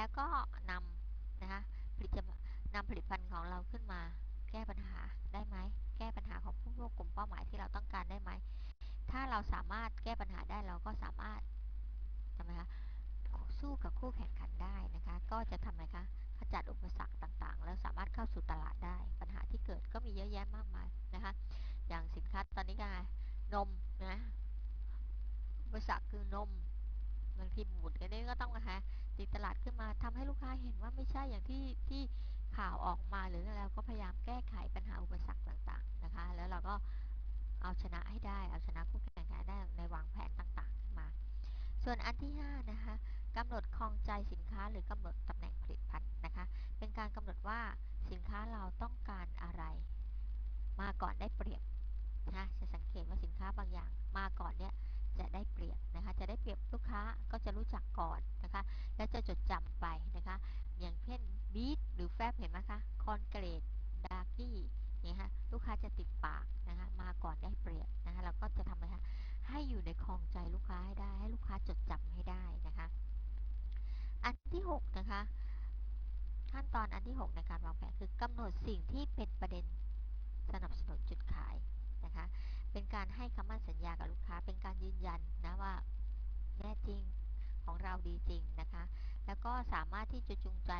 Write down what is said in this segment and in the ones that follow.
แล้วก็นำนะคะผลิตนำผลิตภัณฑ์ของเราขึ้นมา แก้ปัญหาได้ไหม แก้ปัญหาของผู้กลุ่มเป้าหมายที่เราต้องการได้ไหม ถ้าเราสามารถแก้ปัญหาได้เราก็สามารถทำไมคะสู้กับคู่แข่งขันได้นะคะ ก็จะทำไมคะขจัดอุปสรรคต่างๆ แล้วสามารถเข้าสู่ตลาดได้ ปัญหาที่เกิดก็มีเยอะแยะมากมายนะคะ อย่างสินค้าตอนนี้ก็นมนะ อุปสรรคคือนมบางทีบุตรกันนี้ก็ต้องนะคะ ตีตลาดขึ้นมาทำให้ลูกค้าเห็นว่าไม่ใช่อย่างที่ที่ข่าวออกมาหรือเรก็พยายามแก้ไขปัญหาอุปสรรคต่างๆนะคะ แล้วเราก็เอาชนะให้ได้ เอาชนะคู่แข่งขันได้ในวางแผนต่างๆขึ้นมา ส่วนอันที่5นะคะกำหนดคลองใจสินค้าหรือกำหนดตำแหน่งผลิตภัณฑ์นะคะ เป็นการกำหนดว่าสินค้าเราต้องการอะไร มาก่อนได้เปรียบนะจะสังเกตว่าสินค้าบางอย่างมาก่อนเนี่ย จะได้เปรียบนะคะ จะได้เปรียบลูกค้าก็จะรู้จักก่อนนะคะ และจะจดจำไปนะคะ อย่างเช่นบีทหรือแฟบเห็นไหมคะคอนเกรดดาร์กี้เนี่ยฮะลูกค้าจะติดปากนะคะมาก่อนได้เปรียบนะคะเราก็จะทำไงคะให้อยู่ในคลองใจลูกค้าให้ได้ให้ลูกค้าจดจำให้ได้นะคะ อันที่ 6 นะคะ ขั้นตอนอันที่ 6 ในการวางแผนคือกำหนดสิ่งที่เป็นประเด็นสนับสนุนจุดขายนะคะ เป็นการให้คำมั่นสัญญากับลูกค้า เป็นการยืนยันนะว่าแน่จริงของเราดีจริงนะคะ แล้วก็สามารถที่จะจูงใจ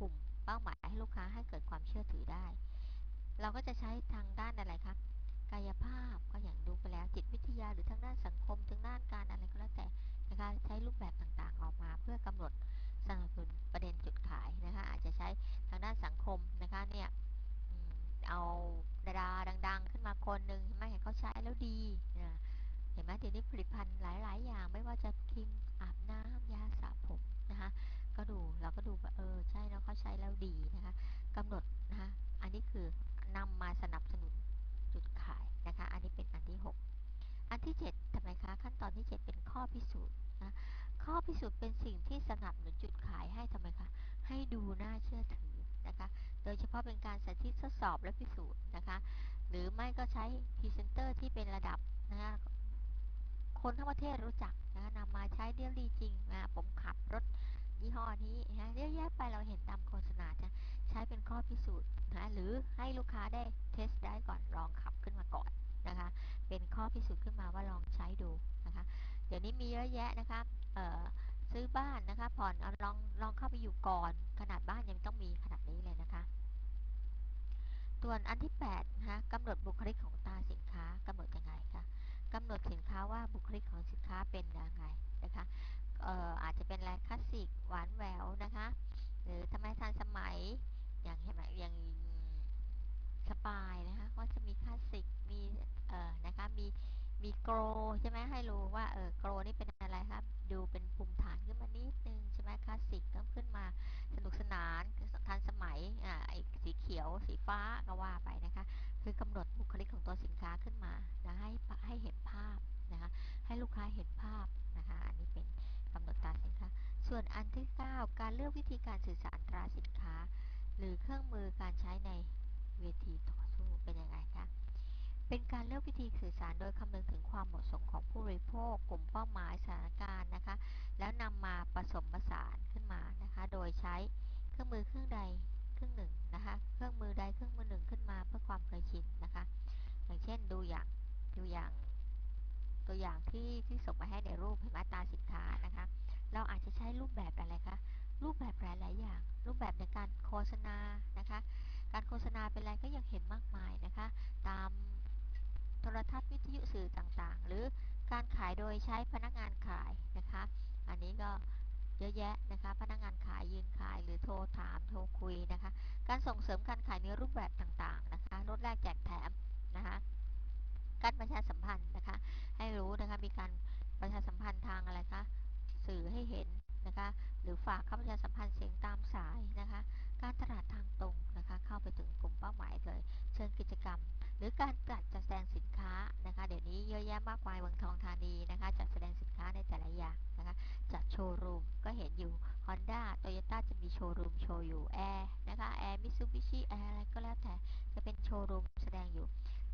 กลุ่มเป้าหมายให้ลูกค้าให้เกิดความเชื่อถือได้ เราก็จะใช้ทางด้านอะไรครับกายภาพก็อย่างดูไปแล้วจิตวิทยาหรือทางด้านสังคมทางด้านการอะไรก็แล้วแต่นะคะใช้รูปแบบต่างๆออกมา เพื่อกำหนดสนับสนุนประเด็นจุดขายนะคะอาจจะใช้ทางด้านสังคมนะคะเนี่ยเอาดาราดัง ๆ ขึ้น แล้วดีนะเห็นไหมเดี๋ยวนี้ผลิตภัณฑ์หลาย ๆ อย่าง ไม่ว่าจะครีมอาบน้ำยาสระผมนะคะก็ดูเราก็ดูเออใช่แล้วเขาใช้แล้วดีนะคะกำหนดนะคะอันนี้คือนำมาสนับสนุนจุดขายนะคะ อันนี้เป็นอันที่ 6 อันที่ 7ทำไมคะ ขั้นตอนที่ 7 เป็นข้อพิสูจน์นะข้อพิสูจน์เป็นสิ่งที่สนับสนุนจุดขายให้ทำไมคะให้ดูน่าเชื่อถือนะคะ โดยเฉพาะเป็นการสาธิตทดสอบและพิสูจน์นะคะ หรือไม่ก็ใช้พรีเซนเตอร์ที่เป็นระดับนะคะคนทั้งประเทศรู้จักนะนำมาใช้เรียลดีจริงนะผมขับรถยี่ห้อนี้นะเยอะแยะไปเราเห็นตามโฆษณาจะใช้เป็นข้อพิสูจน์นะหรือให้ลูกค้าได้เทสได้ก่อนลองขับขึ้นมาก่อนนะคะเป็นข้อพิสูจน์ขึ้นมาว่าลองใช้ดูนะคะเดี๋ยวนี้มีเยอะแยะนะคะซื้อบ้านนะคะผ่อนลองลองเข้าไปอยู่ก่อนขนาดบ้านยังต้องมีขนาดนี้เลยนะคะ ส่วนอันที่8นะคะกำหนดบุคลิกของตาสินค้ากำหนดยังไงคะกำหนดสินค้าว่าบุคลิกของสินค้าเป็นยังไงนะคะอออาจจะเป็นอะไรคลาสสิกหวานแหววนะคะหรือทำไมทันสมัยอย่างเห็นไหมอย่างสปายนะคะก็จะมีคลาสสิกมีเอ่อนะคะมีมีโกรใช่ไหมให้รู้ว่าเออโกรนี่เป็นอะไรครับดูเป็นภูมิฐานขึ้นมานิดนึงใช่ไหมคลาสสิกก็ขึ้นมา สนุกสนานทันสมัยอ่าไอ้สีเขียว สีฟ้าก็ว่าไปนะคะ คือกำหนดบุคลิกของตัวสินค้าขึ้นมานะให้ให้เห็นภาพนะคะ ให้ลูกค้าเห็นภาพนะคะ อันนี้เป็นกำหนดตราสินค้า ส่วนอันที่ 9 การเลือกวิธีการสื่อสารตราสินค้า หรือเครื่องมือการใช้ในเวทีต่อสู้เป็นยังไงคะเป็นการเลือกวิธีสื่อสารโดยคำนึงถึงความเหมาะสมของผู้บริโภค กลุ่มเป้าหมายสถานการณ์นะคะ แล้วนำมาผสมผสาน มือเครื่องใดเครื่องหนึ่งนะคะ เครื่องมือใดเครื่องมือหนึ่งขึ้นมาเพื่อความเคยชินนะคะ อย่างเช่นดูอย่างดูอย่างตัวอย่างที่ที่ส่งมาให้ในรูปเห็นไหมตาสินค้านะคะ เราอาจจะใช้รูปแบบอะไรคะ รูปแบบหลายๆอย่าง รูปแบบในการโฆษณานะคะ การโฆษณาเป็นอะไรก็ยังเห็นมากมายนะคะ ตามโทรทัศน์วิทยุสื่อต่างๆ หรือการขายโดยใช้พนักงานขายนะคะ อันนี้ก็ เยอะแยะนะคะ พนักงานขายยืนขายหรือโทรถามโทรคุยนะคะ การส่งเสริมการขายในรูปแบบต่างๆนะคะลดแลกแจกแถมนะคะการประชาสัมพันธ์นะคะ ให้รู้นะคะมีการประชาสัมพันธ์ทางอะไรคะสื่อให้เห็นนะคะ หรือฝากเข้าประชาสัมพันธ์เสียงตามสายนะคะ การตลาดทางตรงนะคะ เข้าไปถึงกลุ่มเป้าหมายเลย เชิญกิจกรรม หรือการจัดจัดแสดงสินค้านะคะ เดี๋ยวนี้เยอะแยะมากมายเมืองทองธานีนะคะ Honda Toyota จะมีโชว์รูมโชว์อยู่แอร์นะคะแอร์มิซูบิชิแอร์อะไรก็แล้วแต่จะเป็นโชว์รูมแสดงอยู่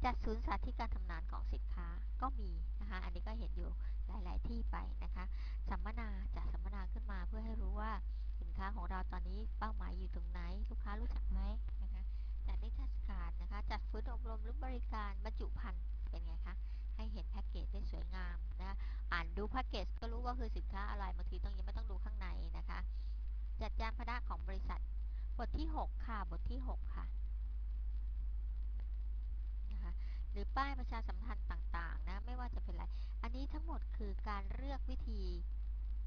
จัดศูนย์สาธิตการทำงานของสินค้าก็มีนะคะ อันนี้ก็เห็นอยู่หลาย ๆ ที่ไปนะคะ สัมมนาจัดสัมมนาขึ้นมาเพื่อให้รู้ว่าสินค้าของเราตอนนี้เป้าหมายอยู่ตรงไหน ลูกค้ารู้จักไหมนะคะจัดนิทรรศการนะคะ จัดฟื้นอบรมหรือบริการบรรจุภัณฑ์เป็นไงคะ ให้เห็นแพ็กเกจได้สวยงามนะอ่านดูแพ็กเกจก็รู้ว่าคือสินค้าอะไรบางทีต้องยังไม่ต้องดูข้างในนะคะ จัดยานพาหนะของบริษัท บทที่ 6 ค่ะ บทที่ 6 ค่ะนะคะหรือป้ายประชาสัมพันธ์ต่างๆนะไม่ว่าจะเป็นอะไร อันนี้ทั้งหมดคือการเลือกวิธี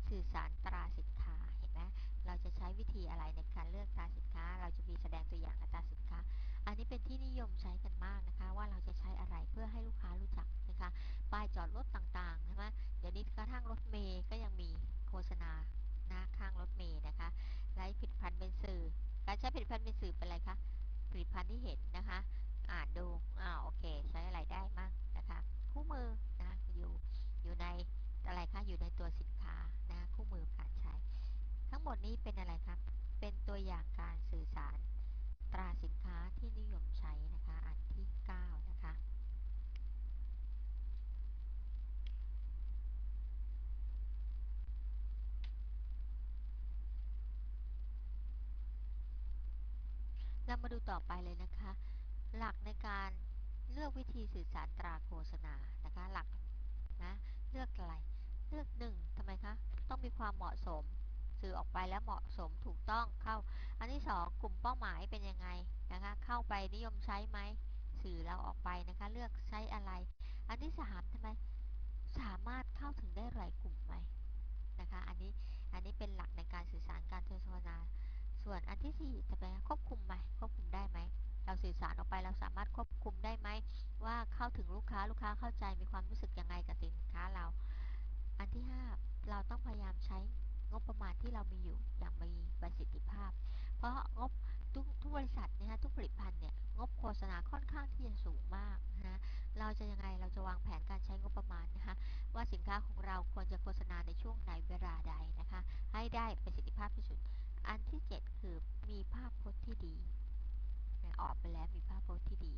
สื่อสารตราสินค้าเห็นไหมเราจะใช้วิธีอะไรในการเลือกตราสินค้า เราจะมีแสดงตัวอย่างตราสินค้า อันนี้เป็นที่นิยมใช้กันมากนะคะ ว่าเราจะใช้อะไร อยู่ในตัวสินค้านะคู่มือการใช้ ทั้งหมดนี้เป็นอะไรครับ เป็นตัวอย่างการสื่อสารตราสินค้าที่นิยมใช้นะคะอันที่ 9 นะคะเรามาดูต่อไปเลยนะคะ หลักในการเลือกวิธีสื่อสารตราโฆษณานะคะหลักนะเลือกอะไร เลือกหนึ่งทำไมคะ ต้องมีความเหมาะสม สื่อออกไปแล้วเหมาะสมถูกต้องเข้า อันที่สองกลุ่มเป้าหมายเป็นยังไงนะคะ เข้าไปนิยมใช้ไหม สื่อเราออกไปนะคะ เลือกใช้อะไร อันที่สามทำไม สามารถเข้าถึงได้หลายกลุ่มไหมนะคะ อันนี้ อันนี้เป็นหลักในการสื่อสารการโฆษณา ส่วนอันที่สี่จะเป็นควบคุมไหม ควบคุมได้ไหมเราสื่อสารออกไปเราสามารถควบคุมได้ไหม ว่าเข้าถึงลูกค้าลูกค้าเข้าใจมีความรู้สึกยังไงกับสินค้าเรา อันที่ 5 เราต้องพยายามใช้งบประมาณที่เรามีอยู่อย่างมีประสิทธิภาพ เพราะงบทุกทุกบริษัทเนี่ยฮะทุกผลิตภัณฑ์เนี่ยงบโฆษณาค่อนข้างที่จะสูงมากนะเราจะยังไงเราจะวางแผนการใช้งบประมาณนะคะว่าสินค้าของเราควรจะโฆษณาในช่วงไหนเวลาใดนะคะ ให้ได้ประสิทธิภาพที่สุด อันที่ 7 คือมีภาพพจน์ที่ดีนะออกไปแล้วมีภาพพจน์ที่ดี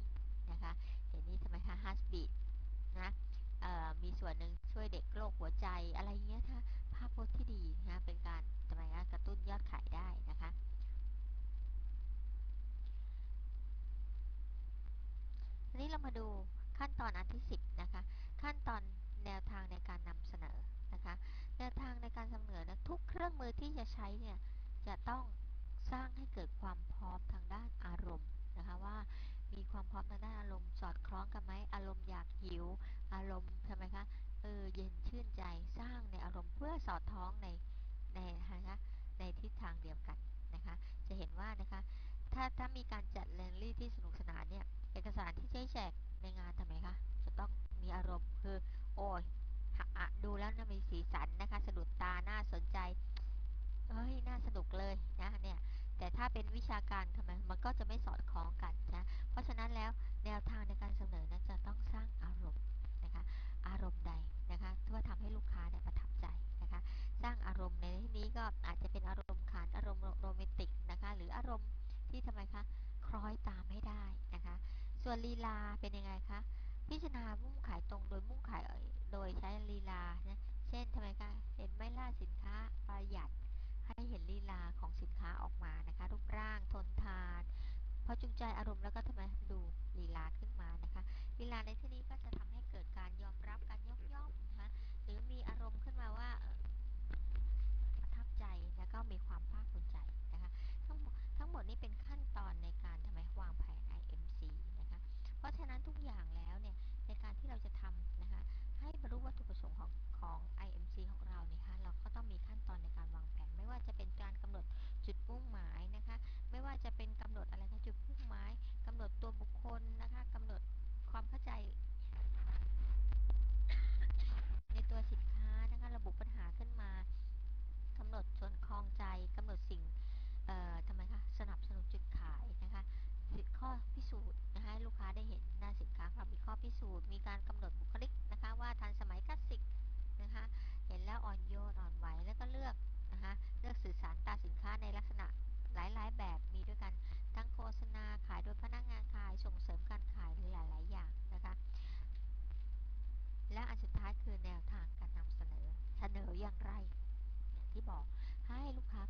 นะคะเดี๋ยวนี้ทำไมคะฮัสบีนะ มีส่วนหนึ่งช่วยเด็กโรคหัวใจอะไรเงี้ยถ้าภาพพจน์ที่ดีนะเป็นการทำไมคะกระตุ้นยอดขายได้นะคะทีนี้เรามาดูขั้นตอนอันที่ 10นะคะขั้นตอนแนวทางในการนำเสนอนะคะแนวทางในการนำเสนอนะทุกเครื่องมือที่จะใช้เนี่ยจะต้องสร้างให้เกิดความพร้อมทางด้านอารมณ์นะคะว่ามีความพร้อมทางด้านอารมณ์สอดคล้องกันไหมอารมณ์อยากหิว อารมณ์ทำไมคะเออเย็นชื่นใจสร้างในอารมณ์เพื่อสอดท้องในในนะคะในทิศทางเดียวกันนะคะ จะเห็นว่านะคะถ้าถ้ามีการจัดแรลลี่ที่สนุกสนานเนี่ยเอกสารที่ใช้แจกในงานทำไม วนลีลาเป็นยังไงคะพิจารณามุ่งขายตรงโดยมุ่งขายโดยใช้ลีลานะเช่นทำไมคะเห็นไม่ล่าสินค้าประหยัด ให้เห็นลีลาของสินค้าออกมานะคะรูปร่างทนทานพอจูงใจอารมณ์แล้วก็ทำไมดูลีลาขึ้นมานะคะลีลาในที่นี้ก็จะทำให้เกิดการยอมรับการยกย่องนะคะหรือมีอารมณ์ขึ้นมาว่าประทับใจแล้วก็มีความภาคภูมิใจนะคะทั้งหมดทั้งหมดนี้เป็นขั้นตอนในการ อ่อนโยนอ่อนไหวแล้วก็เลือกนะคะเลือกสื่อสารตาสินค้าในลักษณะหลายๆ แบบมีด้วยกันทั้งโฆษณาขายโดยพนักงานขายส่งเสริมการขายหรือหลาย ๆ อย่างนะคะ และอันสุดท้ายคือแนวทางการนำเสนอเสนออย่างไรอย่างที่บอกให้ลูกค้า